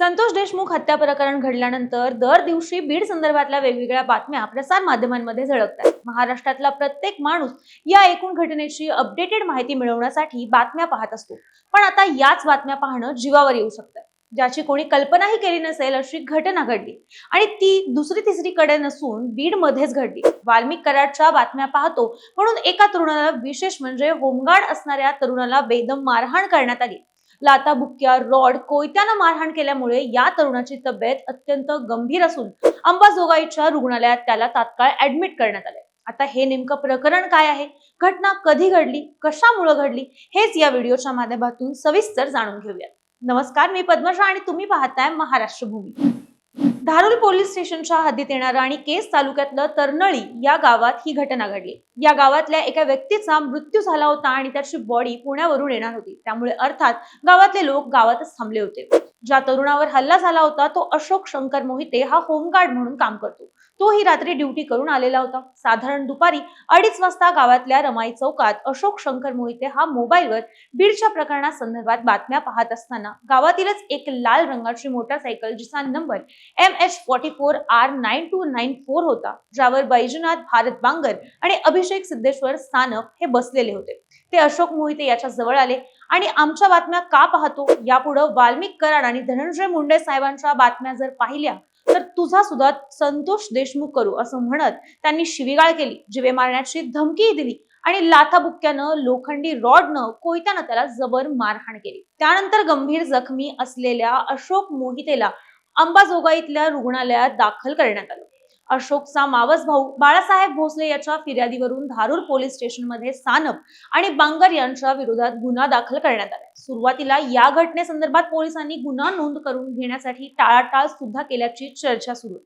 संतोष देशमुख हत्या प्रकरण घडल्यानंतर दर दिवशी बीड संदर्भातल्या वेगवेगळ्या बातम्या प्रसार माध्यमांमध्ये झळकतात. महाराष्ट्रातला प्रत्येक माणूस या एकूण घटनेची अपडेटेड माहिती मिळवण्यासाठी बातम्या पाहत असतो. पण आता याच बातम्या पाहणं जीवावर येऊ शकतं. ज्याची कोणी कल्पनाही केली नसेल अशी घटना घडली. आणि ती दुसरी तिसरीकडे नसून बीड मध्येच घडली. वाल्मिक कराडच्या बातम्या पाहतो म्हणून एका तरुणाला विशेष म्हणजे होमगार्ड असणाऱ्या तरुणाला बेदम मारहाण करण्यात आली. लाता बुक्क्या रॉड कोयत्यानं मारहाण केल्यामुळे या तरुणाची तब्येत अत्यंत गंभीर असून अंबाजोगाईच्या रुग्णालयात त्याला तात्काळ ऍडमिट करण्यात आले आता हे नेमकं प्रकरण काय आहे? घटना कधी घडली? कशामुळे घडली? हेच या व्हिडिओच्या माध्यमातून सविस्तर जाणून घेऊयात. नमस्कार मी पद्मशा आणि तुम्ही पाहताय महाराष्ट्र भूमी. धारूर पोलीस स्टेशनच्या हद्दीत येणारं आणि केस तालुक्यातलं तरनळी या गावात ही घटना घडली. या गावातल्या एका व्यक्तीचा मृत्यू झाला होता आणि त्याची बॉडी पुण्यावरून येणार होती. त्यामुळे अर्थात गावातले लोक गावातच थांबले होते. ज्या तरुणावर हल्ला झाला होता तो अशोक शंकर मोहिते हा होमगार्ड म्हणून काम करतो. तो ही रात्री ड्युटी करून आलेला होता. साधारण दुपारी अडीच वाजता गावातल्या रमाई चौकात अशोक शंकर मोहिते हा मोबाईलवर बीडच्या प्रकरणासंदर्भात बातम्या पाहत असताना गावातीलच एक लाल रंगाची मोटरसायकल जिचा number M H forty four R nine two nine four होता ज्यावर बैजनाथ भारत बांगर आणि अभिषेक सिद्धेश्वर सानप हे बसलेले होते. ते अशोक मोहिते याच्या जवळ आले आणि आमच्या बातम्या का पाहतो यापुढे वाल्मिक कराड आणि धनंजय मुंडे साहेबांच्या बातम्या जर पाहिल्या तर तुझा सुद्धा संतोष देशमुख करू असं म्हणत त्यांनी शिवीगाळ केली. जिवे मारण्याची धमकीही दिली आणि लाथाबुक्क्यानं लोखंडी रॉडनं कोयत्यानं त्याला जबर मारहाण केली. त्यानंतर गंभीर जखमी असलेल्या अशोक मोहितेला अंबाजोगाईतल्या रुग्णालयात दाखल करण्यात आलं. अशोकचा मावस भाऊ बाळासाहेब भोसले याच्या फिर्यादीवरून धारूर पोलीस स्टेशनमध्ये सानप आणि बांगर यांच्या विरोधात गुन्हा दाखल करण्यात आला. सुरुवातीला या घटनेसंदर्भात पोलिसांनी गुन्हा नोंद करून घेण्यासाठी टाळाटाळ सुद्धा केल्याची चर्चा सुरू.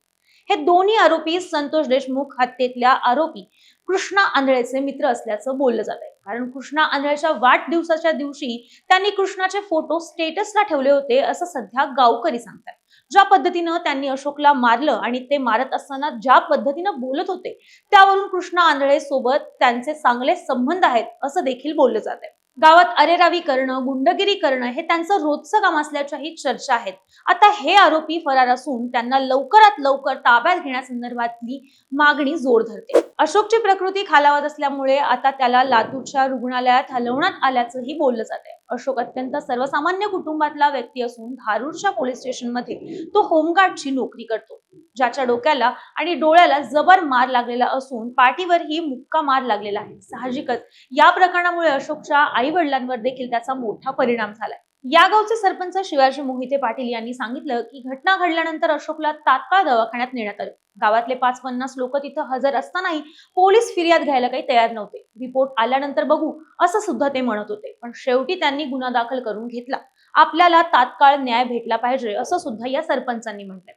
हे दोन्ही आरोपी संतोष देशमुख हत्येतल्या आरोपी कृष्णा आंधळेचे मित्र असल्याचं बोललं जात आहे कारण कृष्णा आंधळेच्या वाढदिवसाच्या दिवशी त्यांनी कृष्णाचे फोटो स्टेटसला ठेवले होते असं सध्या गावकरी सांगतात. ज्या पद्धतीनं त्यांनी अशोकला मारलं आणि ते मारत असताना ज्या पद्धतीनं बोलत होते त्यावरून कृष्णा आंधळे सोबत त्यांचे चांगले संबंध आहेत असं देखील बोललं जात आहे गावात अरेरावी करणं गुंडगिरी करणं हे त्यांचं रोजचं काम असल्याच्याही चर्चा आहेत. आता हे आरोपी फरार असून त्यांना लवकरात लवकर ताब्यात घेण्यासंदर्भातली मागणी जोर धरते. अशोकची प्रकृती खालावत असल्यामुळे आता त्याला लातूरच्या रुग्णालयात हलवण्यात आल्याचंही बोललं जात आहे अशोक अत्यंत सर्वसामान्य कुटुंबातला व्यक्ती असून धारूरच्या पोलीस स्टेशनमध्ये तो होमगार्डची नोकरी करतो ज्याच्या डोक्याला आणि डोळ्याला जबर मार लागलेला असून पाठीवरही मुक्का मार लागलेला आहे. साहजिकच या प्रकरणामुळे अशोकच्या आई वडिलांवर देखील त्याचा मोठा परिणाम झालाय. या गावचे सरपंच शिवाजी मोहिते पाटील यांनी सांगितलं की घटना घडल्यानंतर अशोकला तात्काळ दवाखान्यात नेण्यात आलं. गावातले पाच पन्नास लोक तिथं हजर असतानाही पोलीस फिर्याद घ्यायला काही तयार नव्हते. रिपोर्ट आल्यानंतर बघू असं सुद्धा ते म्हणत होते. पण शेवटी त्यांनी गुन्हा दाखल करून घेतला. आपल्याला तात्काळ न्याय भेटला पाहिजे असं सुद्धा या सरपंचांनी म्हटलंय.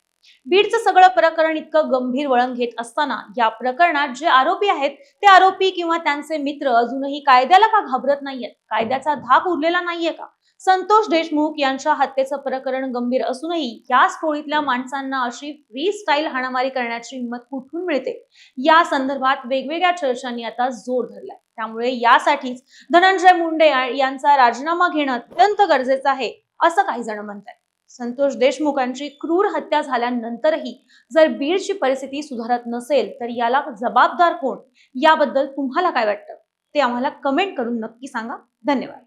बीडचं सगळं प्रकरण इतकं गंभीर वळण घेत असताना या प्रकरणात जे आरोपी आहेत ते आरोपी किंवा त्यांचे मित्र अजूनही कायद्याला का घाबरत नाहीयेत? कायद्याचा धाक उरलेला नाहीये का? संतोष देशमुख यांच्या हत्येचं प्रकरण गंभीर असूनही याच टोळीतल्या माणसांना अशी फ्री स्टाईल हाणामारी करण्याची हिंमत कुठून मिळते? या संदर्भात वेगवेगळ्या चर्चांनी आता जोर धरलाय. त्यामुळे यासाठीच धनंजय मुंडे यांचा राजीनामा घेणं अत्यंत गरजेचं आहे असं काही जण म्हणतात संतोष देशमुखांची क्रूर हत्या झाल्यानंतरही जर बीडची परिस्थिती सुधारत नसेल तर याला जबाबदार कोण? याबद्दल तुम्हाला काय वाटतं? ते आम्हाला कमेंट करून नक्की सांगा. धन्यवाद.